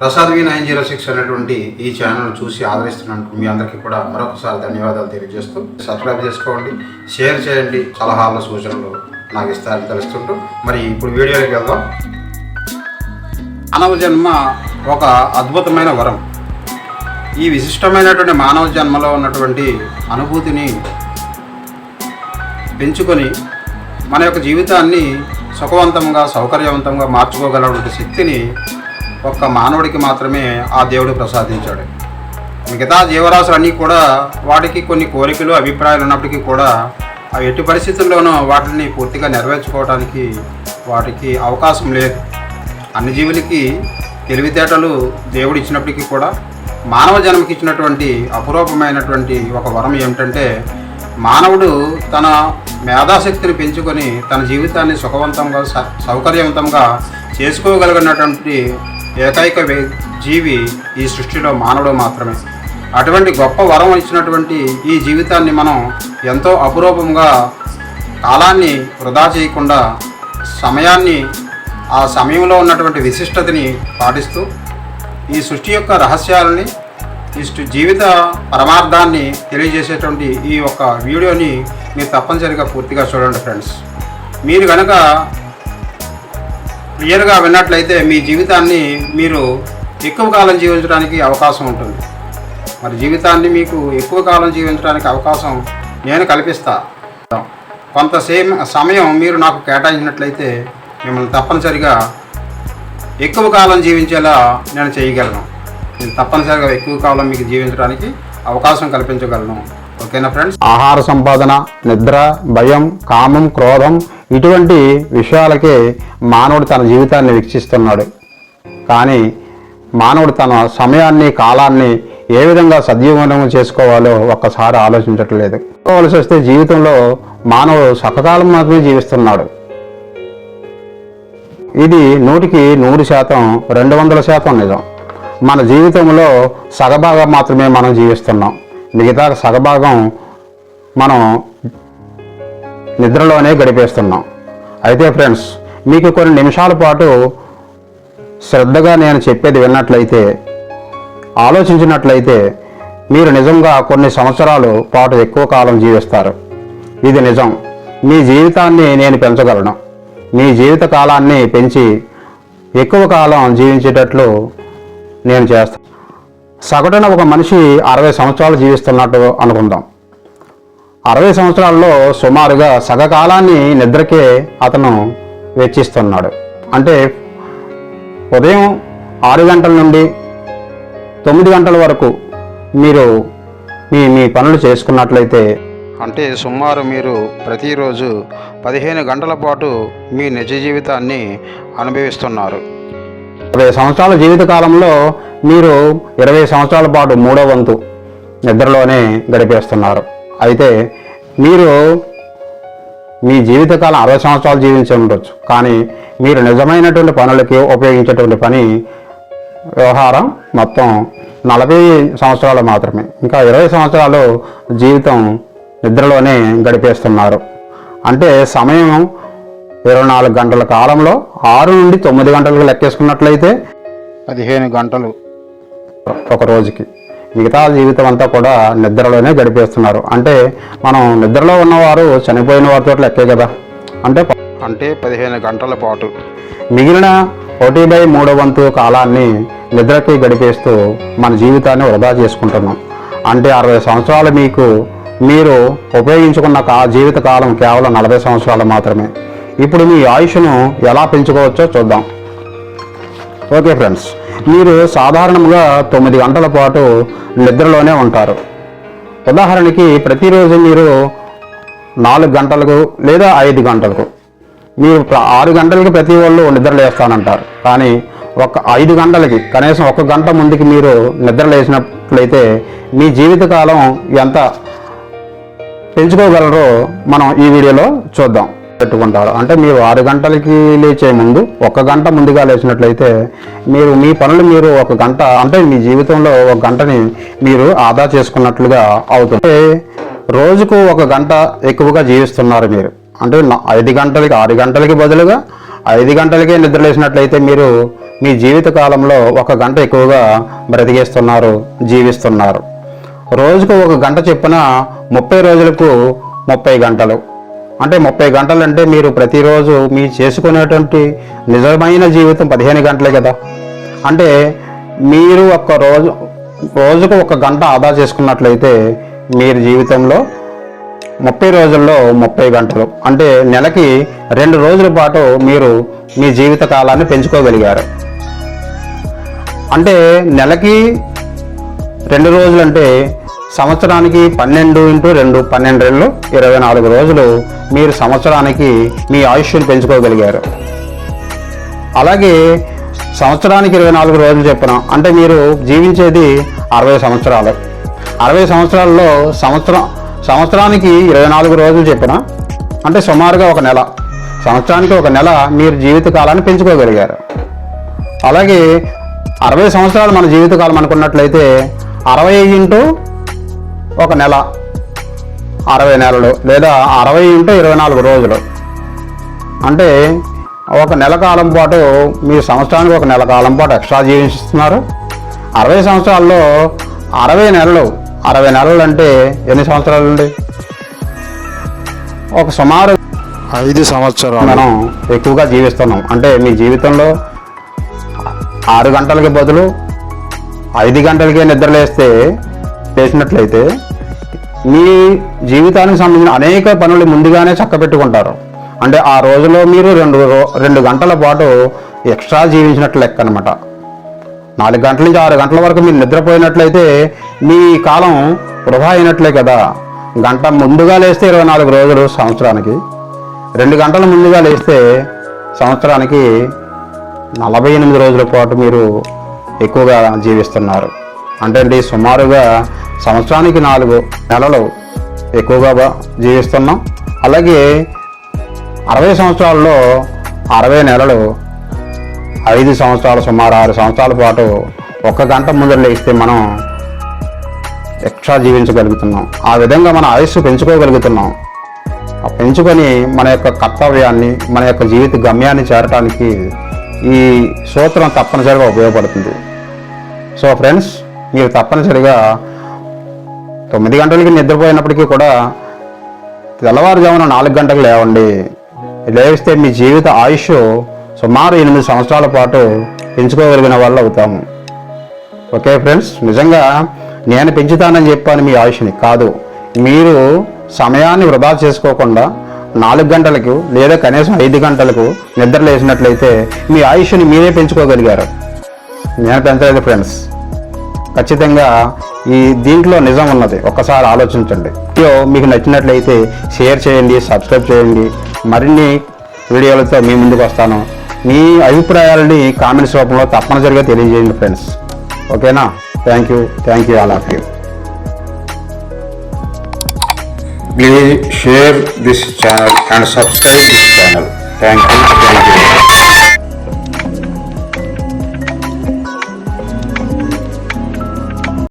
Prasad V nine zero six అనేటువంటి ఈ channel చూసి ఆదరిస్తున్నందుకు మీ అందరికీ కూడా మరొకసారి ధన్యవాదాలు తెలియజేస్తూ సబ్స్క్రైబ్ చేసుకోండి షేర్ చేయండి. సలహాలు సూచనలు నాకు ఇస్తారని తెలుస్తుంటూ మరి ఇప్పుడు వీడియోలోకి వెళ్దాం. మానవ జన్మ ఒక అద్భుతమైన వరం. ఈ విశిష్టమైనటువంటి మానవ జన్మలో ఉన్నటువంటి అనుభూతిని పెంచుకొని మన యొక్క జీవితాన్ని సుఖవంతంగా సౌకర్యవంతంగా మార్చుకోగలటువంటి శక్తిని ఒక్క మానవుడికి మాత్రమే ఆ దేవుడు ప్రసాదించాడు. మిగతా జీవరాశులన్నీ కూడా వాటికి కొన్ని కోరికలు అభిప్రాయాలు ఉన్నప్పటికీ కూడా అవి ఎట్టి పరిస్థితుల్లోనూ వాటిని పూర్తిగా నెరవేర్చుకోవడానికి వాటికి అవకాశం లేదు. అన్ని జీవులకి తెలివితేటలు దేవుడు ఇచ్చినప్పటికీ కూడా మానవ జన్మకి ఇచ్చినటువంటి అపురూపమైనటువంటి ఒక వరం ఏమిటంటే మానవుడు తన మేధాశక్తిని పెంచుకొని తన జీవితాన్ని సుఖవంతంగా స- సౌకర్యవంతంగా చేసుకోగలిగినటువంటి ఏకైక జీవి ఈ సృష్టిలో మానవుడు మాత్రమే. అటువంటి గొప్ప వరం ఇచ్చినటువంటి ఈ జీవితాన్ని మనం ఎంతో అపురూపంగా కాలాన్ని వృధా చేయకుండా సమయాన్ని ఆ సమయంలో ఉన్నటువంటి విశిష్టతని పాటిస్తూ ఈ సృష్టి యొక్క రహస్యాలని ఈ జీవిత పరమార్థాన్ని తెలియజేసేటువంటి ఈ యొక్క వీడియోని మీరు తప్పనిసరిగా పూర్తిగా చూడండి ఫ్రెండ్స్. మీరు కనుక క్లియర్గా విన్నట్లయితే మీ జీవితాన్ని మీరు ఎక్కువ కాలం జీవించడానికి అవకాశం ఉంటుంది. మరి జీవితాన్ని మీకు ఎక్కువ కాలం జీవించడానికి అవకాశం నేను కల్పిస్తా. కొంత సేమ్ సమయం మీరు నాకు కేటాయించినట్లయితే మిమ్మల్ని తప్పనిసరిగా ఎక్కువ కాలం జీవించేలా నేను చేయగలను. నేను తప్పనిసరిగా ఎక్కువ కాలం మీకు జీవించడానికి అవకాశం కల్పించగలను. ఓకేనా ఫ్రెండ్స్? ఆహార సంపాదన నిద్ర భయం కామం క్రోధం ఇటువంటి విషయాలకే మానవుడు తన జీవితాన్ని వీక్షిస్తున్నాడు. కానీ మానవుడు తన సమయాన్ని కాలాన్ని ఏ విధంగా సద్వినియోగం చేసుకోవాలో ఒక్కసారి ఆలోచించట్లేదు. చేసుకోవాల్సి వస్తే జీవితంలో మానవుడు సకకాలం మాత్రమే జీవిస్తున్నాడు. ఇది నూటికి నూరు శాతం రెండు వందల శాతం నిజం. మన జీవితంలో సగభాగం మాత్రమే మనం జీవిస్తున్నాం. మిగతా సగభాగం మనం నిద్రలోనే గడిపేస్తున్నాం. అయితే ఫ్రెండ్స్ మీకు కొన్ని నిమిషాల పాటు శ్రద్ధగా నేను చెప్పేది విన్నట్లయితే ఆలోచించినట్లయితే మీరు నిజంగా కొన్ని సంవత్సరాలు పాటు ఎక్కువ కాలం జీవిస్తారు. ఇది నిజం. మీ జీవితాన్ని నేను పెంచగలను. మీ జీవిత కాలాన్ని పెంచి ఎక్కువ కాలం జీవించేటట్లు నేను చేస్తాను సగటున ఒక మనిషి అరవై సంవత్సరాలు జీవిస్తున్నట్టు అనుకుందాం. అరవై సంవత్సరాల్లో సుమారుగా సగకాలాన్ని నిద్రకే అతను వెచ్చిస్తున్నాడు. అంటే ఉదయం ఆరు గంటల నుండి తొమ్మిది గంటల వరకు మీరు మీ మీ పనులు చేసుకున్నట్లయితే అంటే సుమారు మీరు ప్రతిరోజు పదిహేను గంటల పాటు మీ నిజ జీవితాన్ని అనుభవిస్తున్నారు. ఇరవై సంవత్సరాల జీవిత కాలంలో మీరు ఇరవై సంవత్సరాల పాటు మూడో వంతు నిద్రలోనే గడిపేస్తున్నారు. అయితే మీరు మీ జీవితకాలం అరవై సంవత్సరాలు జీవించి ఉండొచ్చు. కానీ మీరు నిజమైనటువంటి పనులకి ఉపయోగించేటువంటి పని వ్యవహారం మొత్తం నలభై సంవత్సరాలు మాత్రమే. ఇంకా ఇరవై సంవత్సరాలు జీవితం నిద్రలోనే గడిపేస్తున్నారు. అంటే సమయం ఇరవై నాలుగు గంటల కాలంలో ఆరు నుండి తొమ్మిది గంటలకు లెక్కేసుకున్నట్లయితే పదిహేను గంటలు. ఒక రోజుకి. మిగతా జీవితం అంతా కూడా నిద్రలోనే గడిపేస్తున్నారు. అంటే మనం నిద్రలో ఉన్నవారు చనిపోయిన వారితో లెక్కే కదా? అంటే అంటే పదిహేను గంటల పాటు. మిగిలిన ఒకటి బై మూడో వంతు కాలాన్ని నిద్రకి గడిపేస్తూ మన జీవితాన్ని వృధా చేసుకుంటున్నాం. అంటే అరవై సంవత్సరాలు మీకు మీరు ఉపయోగించుకున్న కా జీవిత కాలం కేవలం నలభై సంవత్సరాలు మాత్రమే. ఇప్పుడు మీ ఆయుష్ను ఎలా పెంచుకోవచ్చో చూద్దాం. ఓకే ఫ్రెండ్స్ మీరు సాధారణంగా తొమ్మిది గంటల పాటు నిద్రలోనే ఉంటారు. ఉదాహరణకి ప్రతిరోజు మీరు నాలుగు గంటలకు లేదా ఐదు గంటలకు మీరు ఆరు గంటలకి ప్రతి వాళ్ళు నిద్ర లేస్తానంటారు. కానీ ఒక ఐదు గంటలకి కనీసం ఒక గంట ముందుకి మీరు నిద్ర లేచినట్లయితే మీ జీవితకాలం ఎంత పెంచుకోగలరో మనం ఈ వీడియోలో చూద్దాం. పెట్టుకుంటారు. అంటే మీరు ఆరు గంటలకి లేచే ముందు ఒక గంట ముందుగా లేచినట్లయితే మీరు మీ పనులు మీరు ఒక గంట అంటే మీ జీవితంలో ఒక గంటని మీరు ఆదా చేసుకున్నట్లుగా అవుతుంది. రోజుకు ఒక గంట ఎక్కువగా జీవిస్తున్నారు మీరు. అంటే ఐదు గంటలకి ఆరు గంటలకి బదులుగా ఐదు గంటలకే నిద్రలేసినట్లయితే మీరు మీ జీవిత కాలంలో ఒక గంట ఎక్కువగా బ్రతికేస్తున్నారు జీవిస్తున్నారు. రోజుకు ఒక గంట చొప్పున ముప్పై రోజులకు ముప్పై గంటలు. అంటే ముప్పై గంటలు అంటే మీరు ప్రతిరోజు మీ చేసుకునేటువంటి నిజమైన జీవితం పదిహేను గంటలే కదా. అంటే మీరు ఒక్క రోజు రోజుకు ఒక గంట ఆదా చేసుకున్నట్లయితే మీరు జీవితంలో ముప్పై రోజుల్లో ముప్పై గంటలు అంటే నెలకి రెండు రోజుల పాటు మీరు మీ జీవిత కాలాన్ని పెంచుకోగలిగారు. అంటే నెలకి రెండు రోజులు అంటే సంవత్సరానికి పన్నెండు ఇంటూ రెండు పన్నెండు రెండు ఇరవై నాలుగు రోజులు మీరు సంవత్సరానికి మీ ఆయుష్ని పెంచుకోగలిగారు. అలాగే సంవత్సరానికి ఇరవై నాలుగు రోజులు చెప్పిన అంటే మీరు జీవించేది అరవై సంవత్సరాలు. అరవై సంవత్సరాల్లో సంవత్సరం సంవత్సరానికి ఇరవై నాలుగు రోజులు చెప్పిన అంటే సుమారుగా ఒక నెల. సంవత్సరానికి ఒక నెల మీరు జీవిత కాలాన్ని పెంచుకోగలిగారు. అలాగే అరవై సంవత్సరాలు మన జీవితకాలం అనుకున్నట్లయితే అరవై ఇంటూ ఒక నెల అరవై నెలలు లేదా అరవై ఇంటూ ఇరవై నాలుగు రోజులు. అంటే ఒక నెల కాలం పాటు మీ సంవత్సరానికి ఒక నెల కాలం పాటు ఎక్స్ట్రా జీవిస్తున్నారు. అరవై సంవత్సరాల్లో అరవై నెలలు అరవై నెలలు అంటే ఎన్ని సంవత్సరాలు అండి? ఒక సుమారు ఐదు సంవత్సరాలు. మనం ఎక్కువగా జీవిస్తున్నాం. అంటే మీ జీవితంలో ఆరు గంటలకి బదులు ఐదు గంటలకే నిద్రలేస్తే చేసినట్లయితే మీ జీవితానికి సంబంధించిన అనేక పనులు ముందుగానే చక్కబెట్టుకుంటారు. అంటే ఆ రోజులో మీరు రెండు రెండు గంటల పాటు ఎక్స్ట్రా జీవించినట్లు లెక్క అనమాట నాలుగు గంటల నుంచి ఆరు గంటల వరకు మీరు నిద్రపోయినట్లయితే మీ కాలం వృధా అయినట్లే కదా. గంట ముందుగా లేస్తే ఇరవై నాలుగు రోజులు సంవత్సరానికి. రెండు గంటల ముందుగా లేస్తే సంవత్సరానికి నలభై ఎనిమిది రోజుల పాటు మీరు ఎక్కువగా జీవిస్తున్నారు. అంటే అండి సుమారుగా సంవత్సరానికి నాలుగు నెలలు ఎక్కువగా జీవిస్తున్నాం. అలాగే అరవై సంవత్సరాల్లో అరవై నెలలు ఐదు సంవత్సరాలు సుమారు ఆరు సంవత్సరాల పాటు ఒక్క గంట ముందర లేస్తే మనం ఎక్స్ట్రా జీవించగలుగుతున్నాం. ఆ విధంగా మన ఆయుస్సు పెంచుకోగలుగుతున్నాం. ఆ పెంచుకొని మన యొక్క కర్తవ్యాన్ని మన యొక్క జీవిత గమ్యాన్ని చేరటానికి ఈ సూత్రం తప్పనిసరిగా ఉపయోగపడుతుంది. సో ఫ్రెండ్స్ మీరు తప్పనిసరిగా తొమ్మిది గంటలకి నిద్రపోయినప్పటికీ కూడా తెల్లవారుజామున నాలుగు గంటలకు లేవండి. లేవిస్తే మీ జీవిత ఆయుష్ సుమారు ఎనిమిది సంవత్సరాల పాటు పెంచుకోగలిగిన వాళ్ళు అవుతాము ఓకే ఫ్రెండ్స్ నిజంగా నేను పెంచుతానని చెప్పాను మీ ఆయుష్ని. కాదు మీరు సమయాన్ని వృధా చేసుకోకుండా నాలుగు గంటలకు లేదా కనీసం ఐదు గంటలకు నిద్ర లేచినట్లయితే మీ ఆయుష్ని మీరే పెంచుకోగలిగారు. నేను పెంచలేదు ఫ్రెండ్స్ ఖచ్చితంగా ఈ దీంట్లో నిజం ఉన్నది. ఒక్కసారి ఆలోచించండి. వీడియో మీకు నచ్చినట్లయితే షేర్ చేయండి సబ్స్క్రైబ్ చేయండి. మరిన్ని వీడియోలతో మీ ముందుకు వస్తాను. మీ అభిప్రాయాలని కామెంట్స్ రూపంలో తప్పనిసరిగా తెలియజేయండి ఫ్రెండ్స్. ఓకేనా? Thank you thank you all of you Please share this channel and subscribe this channel. Thank you. Thank you.